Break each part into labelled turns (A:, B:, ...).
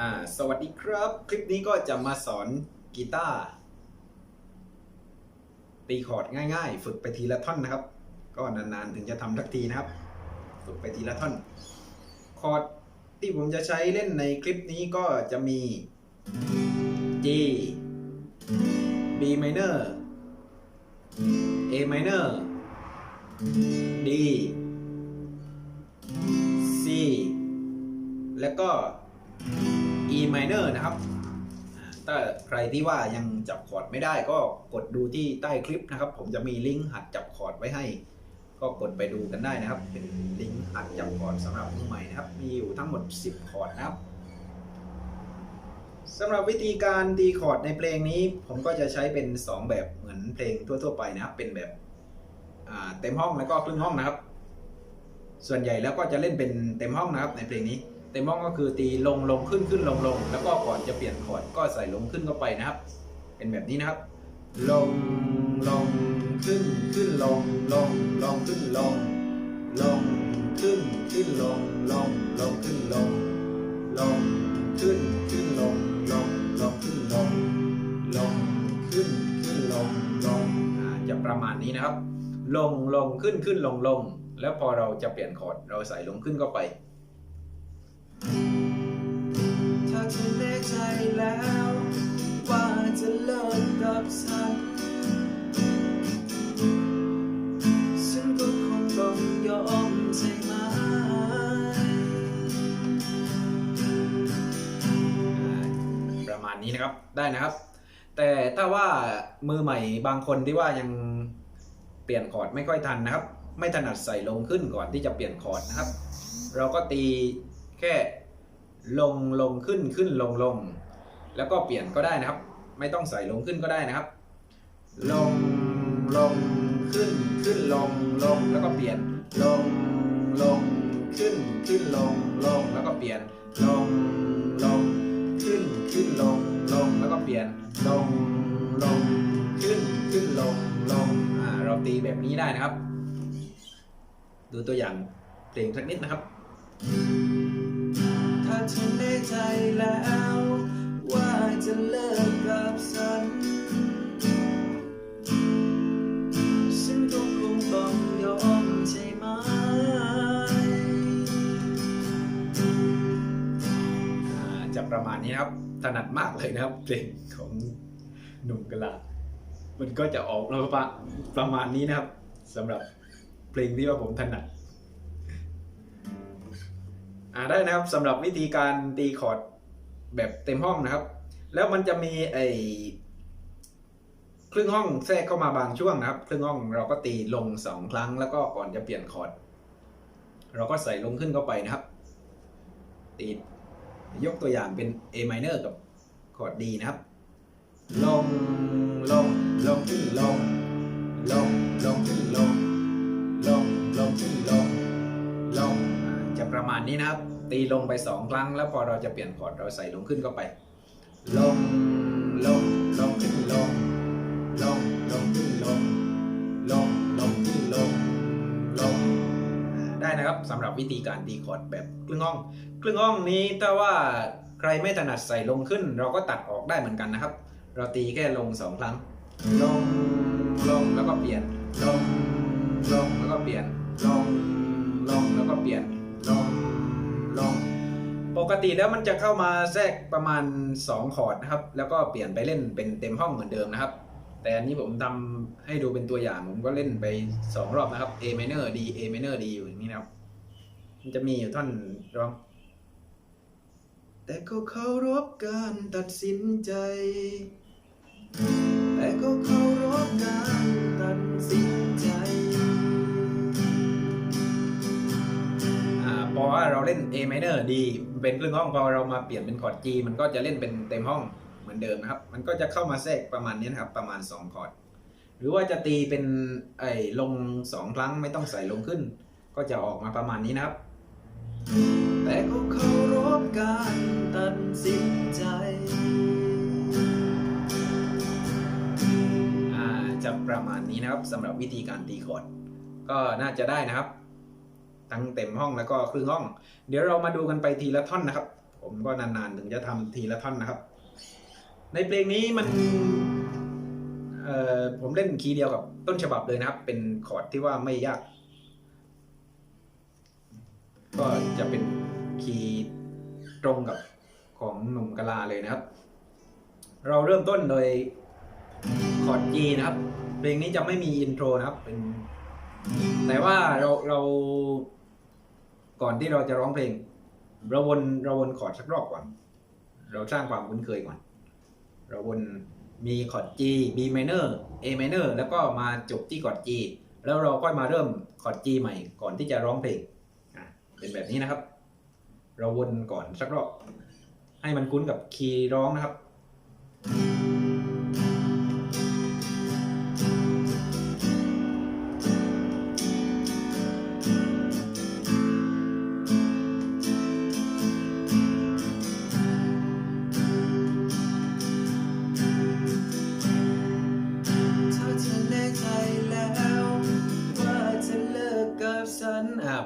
A: อ่าสวัสดีครับ คลิปนี้ก็จะมาสอนกีตาร์ตีคอร์ดง่ายๆ ฝึกไปทีละท่อนนะครับ ก็นานๆถึงจะทำทักทีนะครับ ฝึกไปทีละท่อน คอร์ดที่ผมจะใช้เล่นในคลิปนี้ก็จะมี G B minor A minor D C แล้วก็ minor นะครับ ถ้าใครที่ว่ายังจับคอร์ดไม่ได้ก็กดดูที่ใต้คลิปนะครับ ผมจะมีลิงก์หัดจับคอร์ดไว้ให้ ก็กดไปดูกันได้นะครับ เป็นลิงก์หัดจับคอร์ดสำหรับมือใหม่นะครับ มีอยู่ทั้งหมด 10 คอร์ดนะครับสำหรับวิธีการตีคอร์ดในเพลงนี้ ผมก็จะใช้เป็น 2 แบบเหมือนเพลงทั่ว ๆ ไปนะครับ เป็นแบบเต็มห้องแล้วก็ครึ่งห้องนะครับ ส่วนใหญ่แล้วก็จะเล่นเป็นเต็มห้องนะครับในเพลงนี้ เตมองก็คือตีลงลงขึ้นขึ้นลงลงแล้วก็ก่อนจะเปลี่ยนคอร์ดก็ใส่ลงขึ้นเข้าไปนะครับ เป็นแบบนี้นะครับ ลงลงขึ้นขึ้นลงลงลงขึ้นลง ลงขึ้นขึ้นลงลงลงขึ้นลง ลงขึ้นขึ้นลงลงลงขึ้นลง ลงขึ้นขึ้นลงลงจะประมาณนี้นะครับ ลงลงขึ้นขึ้นลงลง แล้วพอเราจะเปลี่ยนคอร์ดเราใส่ลงขึ้นเข้าไป
B: ถ้าเธอแน่ใจแล้ว ว่าจะเลิกกับฉัน ฉันก็คงต้องยอมใช่ไหม
A: ประมาณนี้นะครับได้นะครับ แต่ถ้าว่ามือใหม่บางคนที่ว่ายังเปลี่ยนคอร์ดไม่ค่อยทันนะครับ ไม่ถนัดใส่ลงขึ้นก่อนที่จะเปลี่ยนคอร์ดนะครับ เราก็ตี แค่ลงลงขึ้นขึ้นลงลง แล้วก็เปลี่ยนก็ได้นะครับ ไม่ต้องใส่ลงขึ้นก็ได้นะครับ ลงลงขึ้นขึ้นลงลงแล้วก็เปลี่ยนลงลงขึ้นขึ้นลงลงแล้วก็เปลี่ยนลงลงขึ้นขึ้นลงลงแล้วก็เปลี่ยนลงลงขึ้นขึ้นลงลงอ่าเราตีแบบนี้ได้นะครับ ดูตัวอย่างเพลงสักนิดนะครับ
B: ถ้าเธอแน่ใจแล้ว ว่าจะเลิกกับฉัน ฉันก็คงต้องยอมใช่ไหม
A: อ่าจะประมาณนี้ครับถนัดมากเลยนะครับเพลงของหนุ่มกะลา มันก็จะออกมาประประมาณนี้นะครับสำหรับเพลงที่ว่าผมถนัด อ่าได้นะครับสำหรับวิธีการตีคอร์ดแบบเต็มห้องนะครับ แล้วมันจะมีไอ้ครึ่งห้องแทรกเข้ามาบางช่วงนะครับครึ่งห้องเราก็ตีลงสองครั้งแล้วก็ก่อนจะเปลี่ยนคอร์ดเราก็ใส่ลงขึ้นเข้าไปนะครับ ตียกตัวอย่างเป็น A minor กับคอร์ด D นะครับ ลงลงลงขึ้นลงลงลงขึ้นลงลงลงขึ้นลงลง ประมาณนี้นะครับ ตีลงไปสองครั้ง แล้วพอเราจะเปลี่ยนคอร์ดเราใส่ลงขึ้นเข้าไป ลง ลง ลงขึ้นลง ลง ลงขึ้นลง ลง ลงขึ้นลง ลง ได้นะครับสำหรับวิธีการตีคอร์ดแบบครึ่งห้อง ครึ่งห้องนี้ถ้าว่าใครไม่ถนัดใส่ลงขึ้น เราก็ตัดออกได้เหมือนกันนะครับ เราตีแค่ลงสองครั้ง ลง ลง แล้วก็เปลี่ยน ลง ลง แล้วก็เปลี่ยน ลง ลง แล้วก็เปลี่ยน ลงลงปกติแล้วมันจะเข้ามาแทรกประมาณ 2 คอร์ดนะครับ แล้วก็เปลี่ยนไปเล่นเป็นเต็มห้องเหมือนเดิมนะครับ แต่อันนี้ผมทำให้ดูเป็นตัวอย่างผมก็เล่นไป 2 รอบนะครับ A minor D A minor D อยู่อย่างนี้นะครับ มันจะมีอยู่ท่อนร้อง แต่ก็เคารพการตัดสินใจ A minor D เป็นครึ่งห้องพอเรามาเปลี่ยนเป็นคอร์ด G มันก็จะเล่นเป็นเต็มห้องเหมือนเดิมนะครับ มันก็จะเข้ามาแทรกประมาณนี้นะครับประมาณ 2 คอร์ด หรือว่าจะตีเป็นไอ้ลง 2 ครั้งไม่ต้องใส่ลงขึ้น ก็จะออกมาประมาณนี้นะครับ
B: แต่ก็เคารพการตัดสินใจ
A: อ่าจะประมาณนี้นะครับสำหรับวิธีการตีคอร์ดก็น่าจะได้นะครับ ทั้งเต็มห้องแล้วก็ครึ่งห้อง เดี๋ยวเรามาดูกันไปทีละท่อนนะครับ ผมก็นานๆถึงจะทำทีละท่อนนะครับ ในเพลงนี้มันเอ่อผมเล่นคีย์เดียวกับต้นฉบับเลยนะครับ เป็นคอร์ดที่ว่าไม่ยาก ก็จะเป็นคีย์ตรงกับของหนุ่มกะลาเลยนะครับ เราเริ่มต้นโดยคอร์ด G นะครับ เพลงนี้จะไม่มีอินโทรนะครับเป็นแต่ว่าเราเรา ก่อนที่เราจะร้องเพลงเราวนเราวนคอร์ดสักรอบก่อน เราสร้างความคุ้นเคยก่อน เราวนมีคอร์ด G B minor A minor แล้วก็มาจบที่คอร์ด G แล้วเราก็มาเริ่มคอร์ด G ใหม่ก่อนที่จะร้องเพลงอะเป็นแบบนี้นะครับ เราวนก่อนสักรอบให้มันคุ้นกับคีย์ร้องนะครับ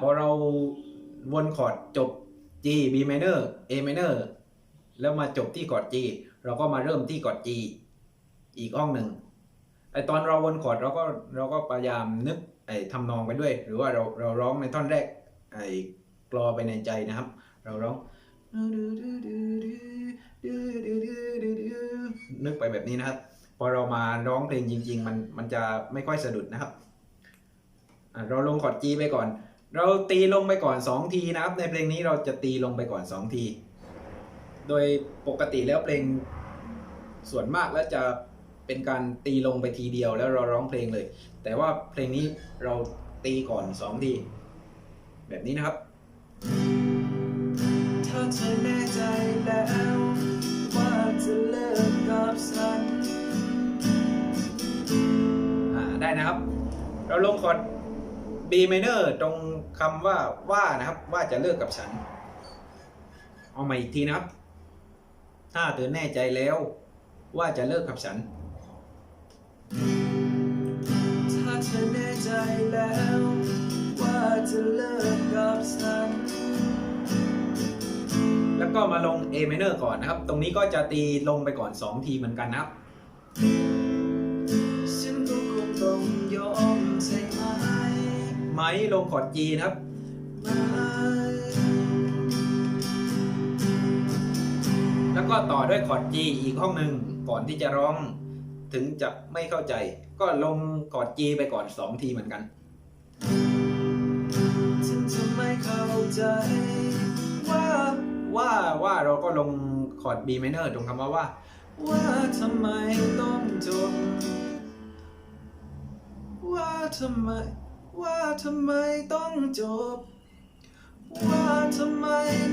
A: พอเราวนคอร์ดจบ G B minor A minor แล้วมาจบที่คอร์ด G เราก็มาเริ่มที่คอร์ด G อีกห้องหนึ่งไอตอนเราวนคอร์ดเราก็เราก็พยายามนึกไอทำนองไปด้วย หรือว่าเราเราร้องในท่อนแรกไอกรอไปในใจนะครับ เราร้องนึกไปแบบนี้นะครับ พอเรามาร้องเพลงจริง ๆ มันมันจะไม่ค่อยสะดุดนะครับเราลงคอร์ด G ไปก่อน เราตีลงไปก่อน 2 ทีนะครับ ในเพลงนี้เราจะตีลงไปก่อน 2 ที โดยปกติแล้วเพลงส่วนมากแล้วจะเป็นการตีลงไปทีเดียวแล้วเราร้องเพลงเลย แต่ว่าเพลงนี้เราตีก่อน 2 ที แบบนี้นะครับ
B: ถ้าเธอแน่ใจแล้วว่าจะเลิกกับฉัน
A: ได้นะครับ เราลงคอร์ด B minor ตรงคำว่าว่านะครับ ว่าจะเลิกกับฉัน เอาใหม่อีกทีนะครับ ถ้าเธอแน่ใจแล้ว ว่าจะเลิกกับฉัน
B: ถ้าเธอแน่ใจแล้ว ว่าจะเลิกกับฉัน
A: แล้วก็มาลง A minor ก่อนนะครับ ตรงนี้ก็จะตีลงไปก่อน 2 ทีเหมือนกันนะครับ
B: ไม้
A: ลงคอร์ด G นะครับแล้วก็ต่อด้วยคอร์ด G อีกห้องหนึ่งก่อนที่จะร้องถึงจะไม่เข้าใจ ก็ลงคอร์ด G ไปก่อน2ทีเหมือนกัน
B: ฉันจะไม่เข้าใจ ว่า
A: ว่าว่าเราก็ลงคอร์ด B minor ตรงคำว่าว่า
B: ว่าทำไมต้องจบว่าทำไม ว่าทำไมต้องจบ ว่าทำไม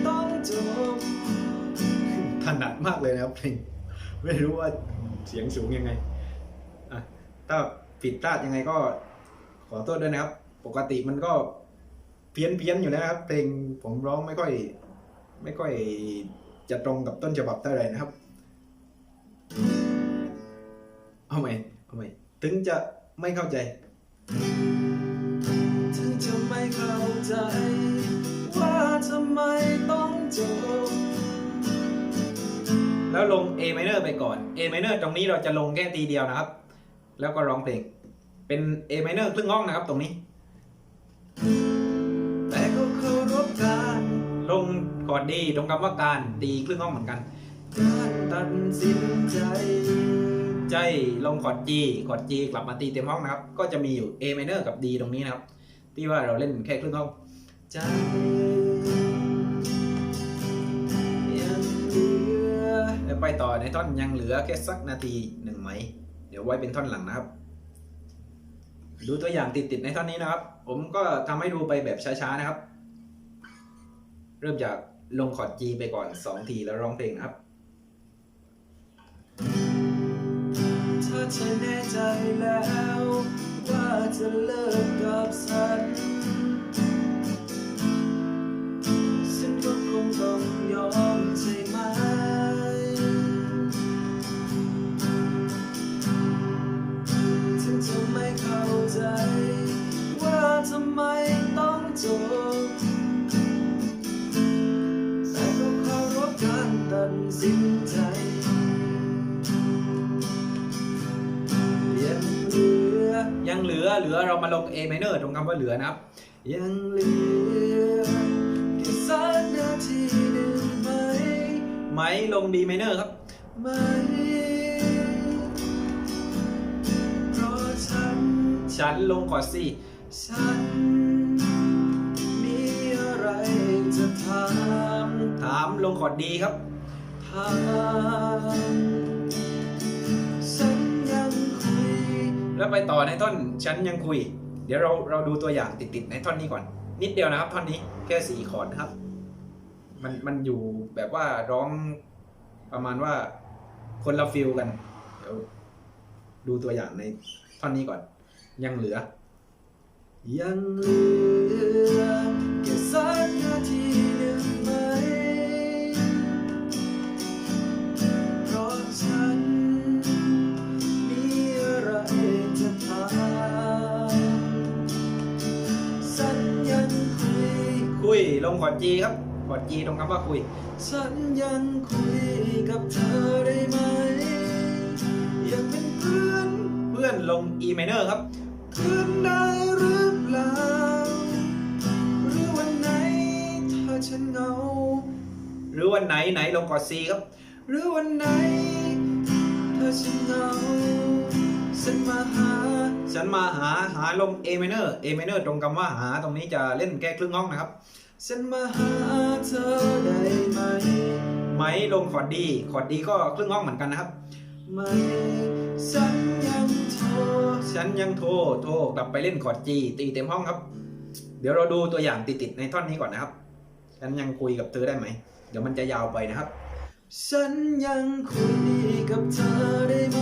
B: ต้องจบ
A: ถนัดมากเลยนะครับเพลงไม่รู้ว่าเสียงสูงยังไงอะถ้าผิดพลาดยังไงก็ขอโทษด้วยนะครับ ปกติมันก็เพี้ยนเพี้ยนอยู่แล้วนะครับเพลงผมร้องไม่ค่อย ไม่ค่อยจะตรงกับต้นฉบับเท่าไหร่นะครับ เอาใหม่เอาใหม่ถึงจะไม่เข้าใจ
B: เข้าใจ ว่าทำไมต้องจบ
A: แล้วลง A minor ไปก่อน A minor ตรงนี้เราจะลงแค่ทีเดียวนะครับ แล้วก็ร้องเพลง เป็น A minor ครึ่งห้องนะครับตรงนี้
B: แต่ก็เคารพการ
A: ลงคอร์ดดีตรงคำว่าการดีครึ่งห้องเหมือนกัน
B: การตัดสินใจ
A: ใจลงคอร์ด G คอร์ด G กลับมาตีเต็มห้องนะครับ ก็จะมีอยู่ A minor กับ D ตรงนี้นะครับ ที่ว่าเราเล่นแค่ครึ่งห้อง
B: ใจยังเหลือ
A: แล้วไปต่อในท่อนยังเหลือแค่สักนาทีหนึ่งไหม เดี๋ยวไว้เป็นท่อนหลังนะครับ ดูตัวอย่างติดๆในท่อนนี้นะครับ ผมก็ทำให้ดูไปแบบช้าๆนะครับ เริ่มจากลงคอร์ด G ไปก่อน 2 ทีแล้วร้องเพลงนะครับ
B: ถ้าเธอแน่ใจแล้วว่า จะเลิกกับฉัน ฉันก็คงต้องยอมใช่ไหม ฉันจะไม่เข้าใจว่าทำไม เหลือ
A: เรามาลง A minor ตรงคำว่าเหลือนะครับ
B: ยังเหลือแค่สักนาทีหนึ่งไหม
A: ไหมลง D minor ครับ
B: ไหมเพราะฉัน
A: ฉันลงคอร์ด C
B: ฉันมีอะไรจะถาม
A: ถามลงคอร์ด D ครับ
B: ถาม
A: ไปต่อในท่อนฉันยังคุย เดี๋ยวเราเราดูตัวอย่างติดๆในท่อนนี้ก่อน นิดเดียวนะครับท่อนนี้แค่สี่คอร์ดนครับ มันมันอยู่แบบว่าร้องประมาณว่าคนละฟิลกัน เดี๋ยวดูตัวอย่างในท่อนนี้ก่อน ยังเหลือ
B: ยังเหลือแค่สักนาที คุย
A: ลงคอร์ด G ครับคอร์ด G ตรงคำว่าคุย
B: ฉันยังคุยกับเธอได้ไหมอยากเป็นเพื่อน
A: เพื่อนลง E minor ครับ
B: เพื่อนได้หรือเปล่าหรือวันไหนถ้าฉันเหงา
A: หรือวันไหนไหนลงคอร์ด C ครับ
B: หรือวันไหนถ้าฉันเหงาฉันมาหา
A: ฉันมาหาหาลง A minor A minor ตรงคำว่าหาตรงนี้จะเล่นแค่ครึ่งห้องนะครับ
B: ฉันมาหาเธอได้ไหม
A: ไหมลงคอร์ด D คอร์ด D ก็ครึ่งห้องเหมือนกันนะครับ
B: ไม่ฉันยังโทร
A: ฉันยังโทร โทร กลับไปเล่นคอร์ด G ตีเต็มห้องครับ เดี๋ยวเราดูตัวอย่างติดๆในท่อนนี้ก่อนนะครับ ฉันยังคุยกับเธอได้ไหม เดี๋ยวมันจะยาวไปนะครับ
B: ฉันยังคุยกับเธอได้ไหม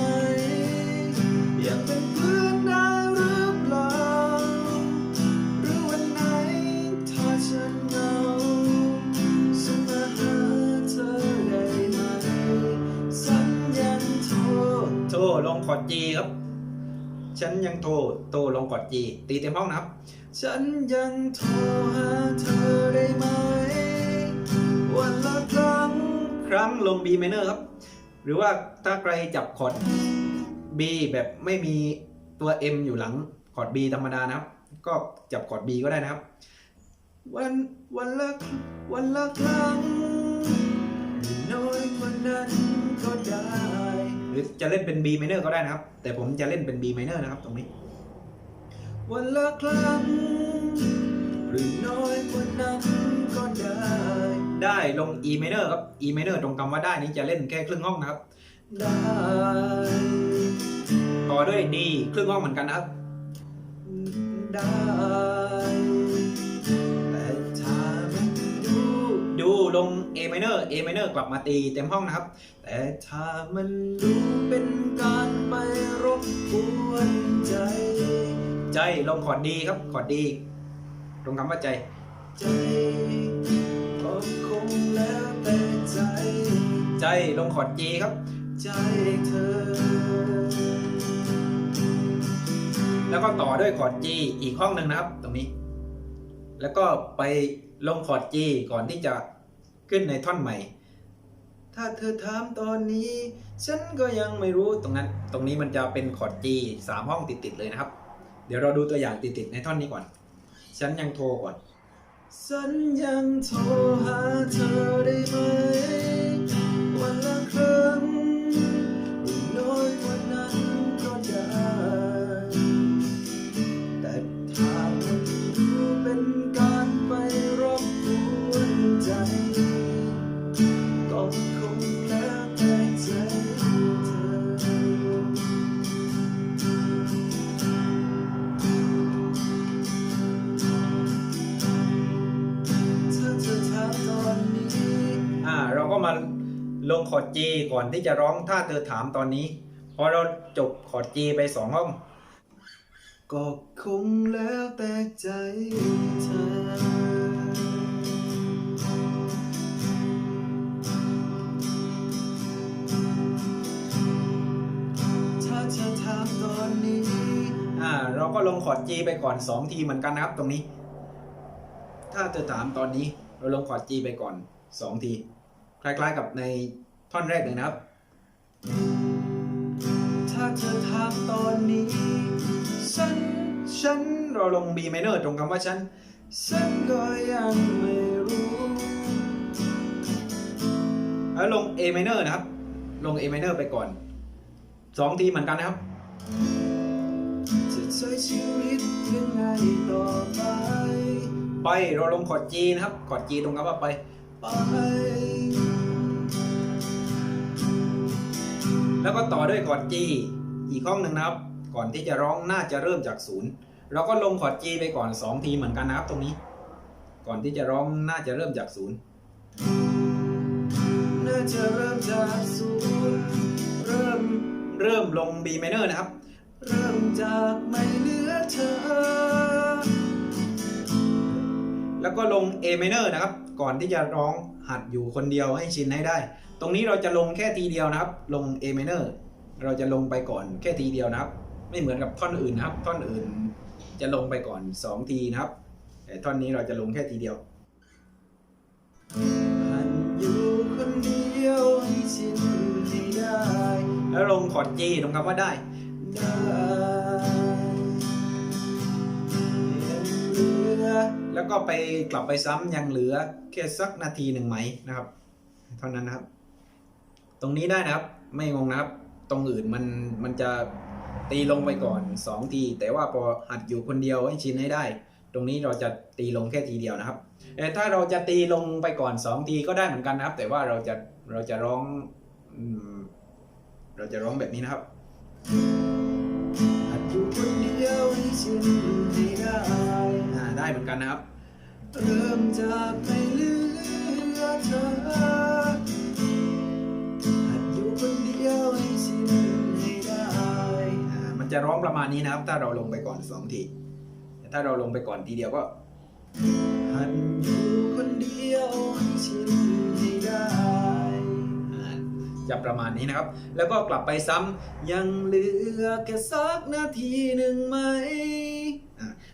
B: อยากเป็นเพื่อน ลง
A: คอร์ด G ครับ ฉันยังโทรโทรลงคอร์ด G ตีเต็มห้องนะครับ
B: ฉันยังโทรหาเธอได้ไหม วันละครั้ง
A: ครั้งลง B minor ครับ หรือว่าถ้าใครจับคอร์ด B แบบไม่มีตัว M อยู่หลังคอร์ด B ธรรมดานะครับ ก็จับคอร์ด B ก็ได้นะครับ
B: วันวันละวันละครั้งน้อยกว่านั้นก็ได้
A: รือจะเล่นเป็น B minor ก็ได้นะครับ แต่ผมจะเล่นเป็น B minor นะครับ ตรงนี้
B: วันละครั้งหรือน้อยกว่านั้นก็ได้
A: ได้ลง E minor ครับ E minor ตรงคำว่าได้นี้จะเล่นแค่ครึ่งห้องนะครับ
B: ได้
A: ต่อด้วย D ครึ่งห้องเหมือนกันนะครับ
B: ได้แต่ถ้ามันดู
A: ดูลง A minor A minor กลับมาตีเต็มห้องนะครับ
B: แต่ถ้ามันดูเป็นการไปรบกวนใจ
A: ใจลงคอร์ด D ครับคอร์ด D ตรงคำว่าใจ
B: ใจก็คงแล้วแต่ใจ
A: ใจลงคอร์ด G ครับ
B: ใจเธอ
A: แล้วก็ต่อด้วยคอร์ด G อีกห้องหนึ่งนะครับ ตรงนี้ แล้วก็ไปลงคอร์ด G ก่อนที่จะ ขึ้นในท่อนใหม่
B: ถ้าเธอถามตอนนี้ ฉันก็ยังไม่รู้
A: ตรงนั้น ตรงนี้มันจะเป็นคอร์ด G สามห้องติดๆเลยนะครับ เดี๋ยวเราดูตัวอย่างติดๆในท่อนนี้ก่อน ฉันยังโทรก่อน
B: ฉันยังโทรหาเธอได้ไหมวันละครั้ง คอ
A: ร์ด G ก่อนที่จะร้องถ้าเธอถามตอนนี้พอเราจบคอร์ด G ไปสองห้อง
B: ก็คงแล้วแต่ใจเธอ ถ้าเธอถามตอนนี้
A: อ่า เราก็ลงคอร์ด G ไปก่อนสองทีเหมือนกันนะครับตรงนี้ ถ้าเธอถามตอนนี้ เราลงคอร์ด G ไปก่อนสองที คล้ายๆกับใน ท่อนแรกเลยนะครับ
B: ถ้าเธอถามตอนนี้ ฉัน
A: ฉันเราลง B minor ตรงคำว่าฉัน
B: ฉันก็ยังไม่รู้
A: แล้วลง A minor นะครับ ลง A minor ไปก่อนสองทีเหมือนกันนะครับ
B: จะใช้ชีวิตยังไงต่อไป
A: ไปเราลงคอร์ด G นะครับคอร์ด G ตรงคำว่าไป
B: ไป
A: แล้วก็ต่อด้วยคอร์ด G อีกห้องหนึ่งนะครับ ก่อนที่จะร้องน่าจะเริ่มจากศูนย์เราก็ลงคอร์ด G ไปก่อนสองทีเหมือนกันนะครับตรงนี้ ก่อนที่จะร้องน่าจะเริ่มจากศูนย์
B: น่าจะเริ่มจากศูนย์เริ่ม
A: เริ่มลง B minor นะครับ
B: เริ่มจากไม่เหลือเธอ
A: แล้วก็ลง A minor นะครับ ก่อนที่จะร้อง หัดอยู่คนเดียวให้ชินให้ได้ ตรงนี้เราจะลงแค่ทีเดียวนะครับ ลง A minor เราจะลงไปก่อนแค่ทีเดียวนะครับ ไม่เหมือนกับท่อนอื่นนะครับ ท่อนอื่นจะลงไปก่อน 2 ทีนะครับ แต่ท่อนนี้เราจะลงแค่ทีเดียว
B: หันอยู่คนเดียวให้ชินให้ได้
A: แล้วลงคอร์ด G ตรงคำว่าได้
B: ได้
A: แล้วก็ไปกลับไปซ้ำยังเหลือแค่สักนาทีหนึ่งไหมนะครับ เท่านั้นนะครับ ตรงนี้ได้นะครับ ไม่งงนะครับ ตรงอื่นมันมันจะตีลงไปก่อน2ทีแต่ว่าพอหัดอยู่คนเดียวให้ชินให้ได้ ตรงนี้เราจะตีลงแค่ทีเดียวนะครับแต่ถ้าเราจะตีลงไปก่อน2ทีก็ได้เหมือนกันนะครับ แต่ว่าเราจะเราจะร้องเราจะร้องแบบนี้นะครับ
B: หันอยู่คนเดียวให้ชินให้ได้
A: เหมือนกันนะครับ
B: เริ่มจากไม่เหลือเธอหัดอยู่คนเดียวให้ชินให้ได้
A: อ่ามันจะร้องประมาณนี้นะครับ ถ้าเราลงไปก่อนสองทีแต่ถ้าเราลงไปก่อนทีเดียวก็
B: หันอยู่คนเดียวให้ชินให้ได้
A: อ่าจะประมาณนี้นะครับ แล้วก็กลับไปซ้ำ
B: ยังเหลือแค่สักนาทีหนึ่งไหม
A: อ่า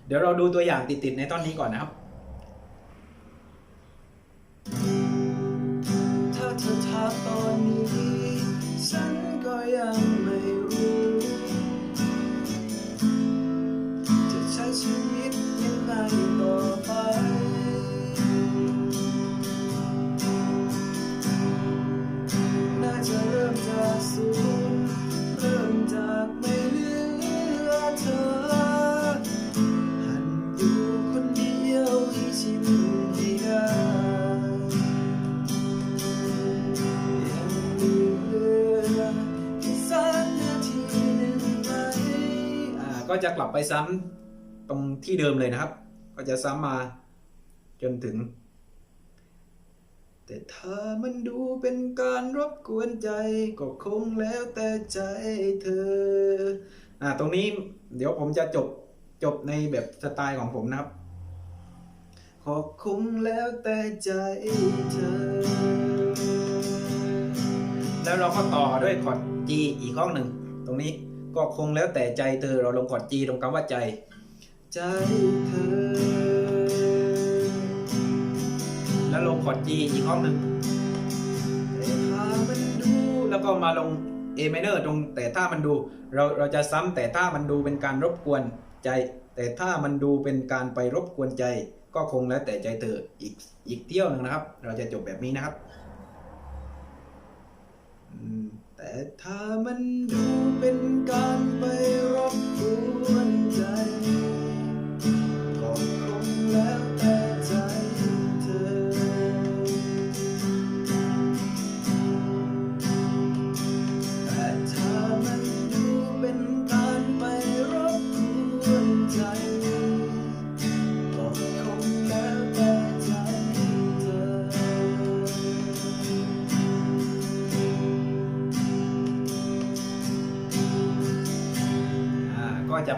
A: เดี๋ยวเราดูตัวอย่างติดๆในตอนนี้ก่อนนะครับ
B: ก็จะกลั
A: บไปซ้ำตรงที่เดิมเลยนะครับ ก็จะซ้ำมาจนถึง แต่ถ้ามันดูเป็นการรบกวนใจ ก็คงแล้วแต่ใจเธออ่าตรงนี้เดี๋ยวผมจะจบจบในแบบสไตล์ของผมนะครับ
B: ขอบคงแล้วแต่ใจเธอ
A: แล้วเราก็ต่อด้วยคอร์ด G อีกห้องหนึ่งตรงนี้ ก็คงแล้วแต่ใจเธอเราลงคอร์ด G ตรงคำว่าใจ
B: ใจเธอ
A: แล้วลงคอร์ด G อีกห้องหนึ่ง
B: แต่ถ้ามันดู
A: แล้วก็มาลง A minor ตรงแต่ถ้ามันดูเราเราจะซ้ำแต่ถ้ามันดูเป็นการรบกวนใจ แต่ถ้ามันดูเป็นการไปรบกวนใจ ก็คงแล้วแต่ใจเธออีกอีกเที่ยวหนึ่งนะครับ เราจะจบแบบนี้นะครับ อืม
B: แต่ถ้ามันดูเป็นการไปรบกวนใจ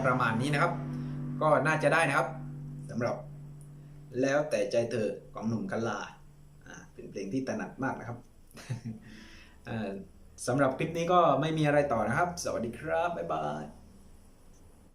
B: ประ
A: มาณนี้นะครับ ก็น่าจะได้นะครับสำหรับแล้วแต่ใจเธอของหนุ่มกัลลาเป็นเพลงที่ถนัดมากนะครับสำหรับคลิปนี้ก็ไม่มีอะไรต่อนะครับ สวัสดีครับ บ๊ายบาย